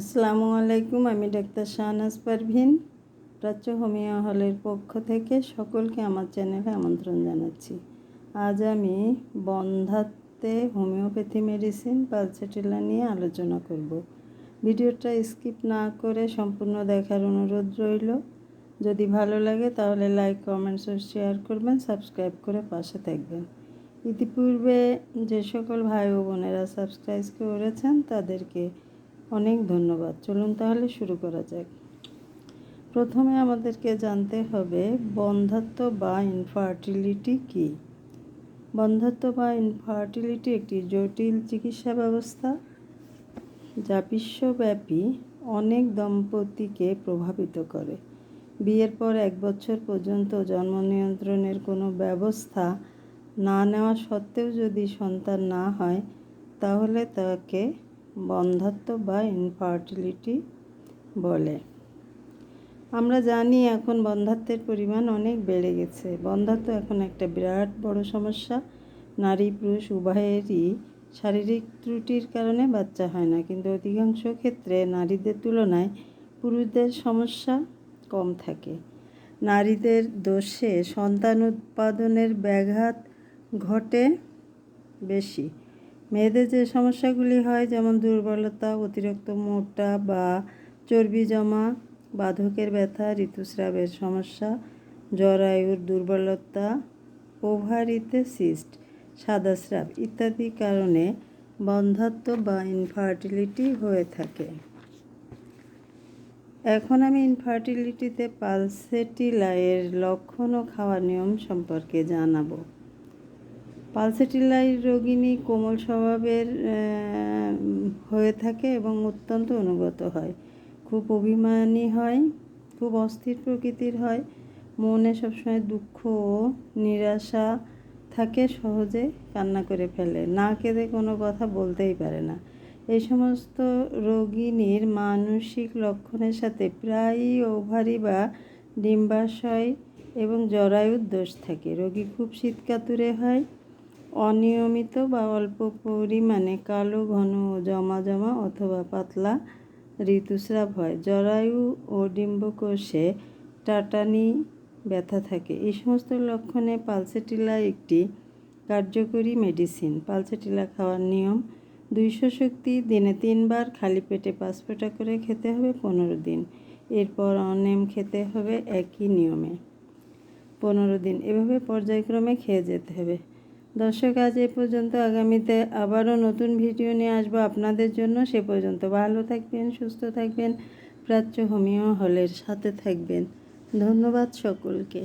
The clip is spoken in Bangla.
আসসালামু আলাইকুম, আমি ডাক্তার শাহনাজ পারভিন, প্রাচ্য হোমিও হলের পক্ষ থেকে সকলকে আমার চ্যানেলে আমন্ত্রণ জানাচ্ছি। আজ আমি বন্ধাত্বে হোমিওপ্যাথি মেডিসিন, পালসেটিলা নিয়ে আলোচনা করব। ভিডিওটা স্কিপ না করে সম্পূর্ণ দেখার অনুরোধ রইল। যদি ভালো লাগে তাহলে লাইক, কমেন্টস ও শেয়ার করবেন, সাবস্ক্রাইব করে পাশে থাকবেন। ইতিপূর্বে যে সকল ভাই ও বোনেরা সাবস্ক্রাইব করেছেন তাদেরকে অনেক ধন্যবাদ। চলুন তাহলে শুরু করা যাক। প্রথমে আমাদেরকে জানতে হবে বন্ধাত্ব বা ইনফার্টিলিটি কী? বন্ধাত্ব বা ইনফার্টিলিটি একটি জটিল চিকিৎসা ব্যবস্থা যা বিশ্বব্যাপী অনেক দম্পতিকে প্রভাবিত করে। বিয়ের পর এক বছর পর্যন্ত জন্ম নিয়ন্ত্রণের কোনো ব্যবস্থা না নেওয়া সত্ত্বেও যদি সন্তান না হয়, তাহলে তাকে বন্ধাত্ব বা ইনফার্টিলিটি বলে। আমরা জানি এখন বন্ধাত্বের পরিমাণ অনেক বেড়ে গেছে। বন্ধাত্ব এখন একটা বিরাট বড় সমস্যা। নারী, পুরুষ উভয়েরই শারীরিক ত্রুটির কারণে বাচ্চা হয় না। কিন্তু অধিকাংশ ক্ষেত্রে নারীদের তুলনায় পুরুষদের সমস্যা কম থাকে। নারীদের দোষে সন্তান উৎপাদনের ব্যাঘাত ঘটে বেশি। মেয়েদের যে সমস্যাগুলি হয়, যেমন দুর্বলতা, অতিরিক্ত মোটা বা চর্বি জমা, বাধকের ব্যথা, ঋতুস্রাবের সমস্যা জরায়ুর দুর্বলতা, ওভারিতে সিস্ট সাদাস্রাব ইত্যাদি কারণে বন্ধাত্ব বা ইনফার্টিলিটি হয়ে থাকে। এখন আমি ইনফার্টিলিটিতে পালসেটিলাইয়ের লক্ষণ ও খাওয়ার নিয়ম সম্পর্কে জানাব। পালসেটিলাই রোগিনী কোমল স্বভাবের হয়ে থাকে এবং অত্যন্ত অনুগত হয়। খুব অভিমানী হয়, খুব অস্থির প্রকৃতির হয়। মনে সবসময় দুঃখ ও নিরাশা থাকে, সহজে কান্না করে ফেলে। না কেঁদে কোনো কথা বলতেই পারে না। এই সমস্ত রোগিনীর মানসিক লক্ষণের সাথে প্রায়ই ওভারি বা ডিম্বাশয় এবং জরায়ুর দোষ থাকে। রোগী খুব শীতকাতুরে হয় অনিয়মিত বা অল্প পরিমাণে কালো, ঘন জমা জমা অথবা পাতলা ঋতুস্রাব হয়। জরায়ু ও ডিম্বকোষে টাটানি ব্যথা থাকে। এই সমস্ত লক্ষণে পালসেটিলা একটি কার্যকরী মেডিসিন। পালসেটিলা খাওয়ার নিয়ম, দুইশো শক্তি দিনে তিনবার খালি পেটে পাঁচ ফোঁটা করে খেতে হবে পনেরো দিন। এরপর অনেম খেতে হবে একই নিয়মে। পনেরো দিন। এভাবে পর্যায়ক্রমে খেয়ে যেতে হবে। দর্শক, আজ এ পর্যন্ত। আগামীতে আবারও নতুন ভিডিও নিয়ে আসব আপনাদের জন্য। সে পর্যন্ত ভালো থাকবেন, সুস্থ থাকবেন, প্রাচ্য হোমিও হলের সাথে থাকবেন। ধন্যবাদ সকলকে।